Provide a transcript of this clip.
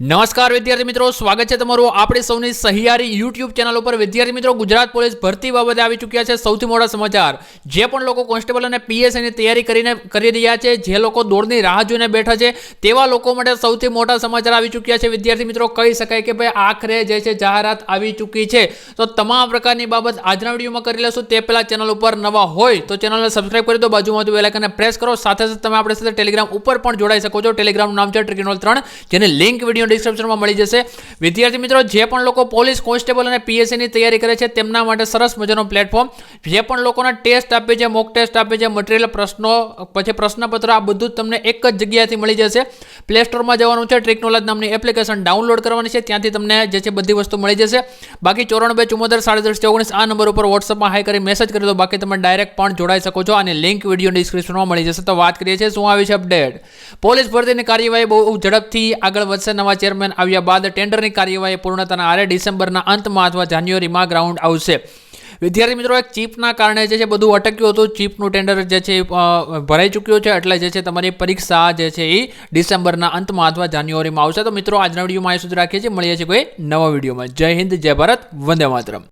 નમસ્કાર વિદ્યાર્થી મિત્રો, સ્વાગત છે તમારું આપણી સૌની સહિયારી યુટ્યુબ ચેનલ ઉપર. વિદ્યાર્થી મિત્રો, ગુજરાત પોલીસ ભરતી બાબતે આવી ચૂક્યા છે સૌથી મોટા સમાચાર. જે પણ લોકો કોન્સ્ટેબલ અને પીએસઆઈની તૈયારી કરીને કરી રહ્યા છે, જે લોકો દોડની રાહ જોઈને બેઠા છે, તેવા લોકો માટે સૌથી મોટા સમાચાર આવી ચૂક્યા છે. વિદ્યાર્થી મિત્રો, કહી શકાય કે ભાઈ આખરે જે છે જાહેરાત આવી ચૂકી છે. તો તમામ પ્રકારની બાબત આજના વિડીયોમાં કરી લેશું તે પહેલા ચેનલ ઉપર નવા હોય તો ચેનલને સબસ્ક્રાઈબ કરી દો. બાજુમાંથી બેલ આઇકનને પ્રેસ કરો. સાથે સાથે તમે આપણી સાથે ટેલિગ્રામ ઉપર પણ જોડાઈ શકો છો. ટેલિગ્રામનું નામ છે ટ્રિકિનોલ ત્રણ, જેની લિંક વીડિયો ડિસ્ક્રિપ્શનમાં મળી જશે. વિદ્યાર્થી મિત્રો, જે પણ લોકો પોલીસ કોન્સ્ટેબલ અને પીએસસીની તૈયારી કરે છે, તેમના માટે સરસ મજાનો પ્લેટફોર્મ જે પણ લોકોના ટેસ્ટ આપે છે મોક ટેસ્ટ આપે છે મટીરિયલ પ્રશ્નો, પછી પ્રશ્નપત્ર, આ બધું તમને એક જ જગ્યાએથી મળી જશે. પ્લે સ્ટોરમાં જવાનું છે. ટ્રિક નામની એપ્લિકેશન ડાઉનલોડ કરવાની છે. ત્યાંથી તમને જે છે બધી વસ્તુ મળી જશે. બાકી ચોરાણું બે ચુમ્મોતેર સાડત્રીસ ઓગણીસ આ નંબર ઉપર વોટ્સઅપમાં હાઈ કરી મેસેજ કરી દો. બાકી તમે ડાયરેક્ટ પણ જોડાઈ શકો છો. અને લિંક વીડિયો ડિસ્ક્રિપ્શનમાં મળી જશે. તો વાત કરીએ છીએ શું આવી છે અપડેટ પોલીસ ભરતીની કાર્યવાહી બહુ ઝડપથી આગળ વધશે. નવા ચેરમેન આવ્યા બાદ ટેન્ડરની કાર્યવાહી પૂર્ણતાના આરે ડિસેમ્બરના અંતમાં અથવા જાન્યુઆરીમાં ગ્રાઉન્ડ આવશે. વિદ્યાર્થી મિત્રો, એક ચીપના કારણે જે છે બધું અટક્યું હતું. ચીપનું ટેન્ડર જે છે ભરાઈ ચૂક્યું છે. એટલે જે છે તમારી પરીક્ષા જે છે એ ડિસેમ્બરના અંતમાં અથવા જાન્યુઆરીમાં આવશે. તો મિત્રો, આજના વિડીયોમાં અહીં સુધી રાખીએ છીએ. મળીએ છીએ કોઈ નવા વિડીયોમાં. જય હિન્દ, જય ભારત. વંદે માતરમ.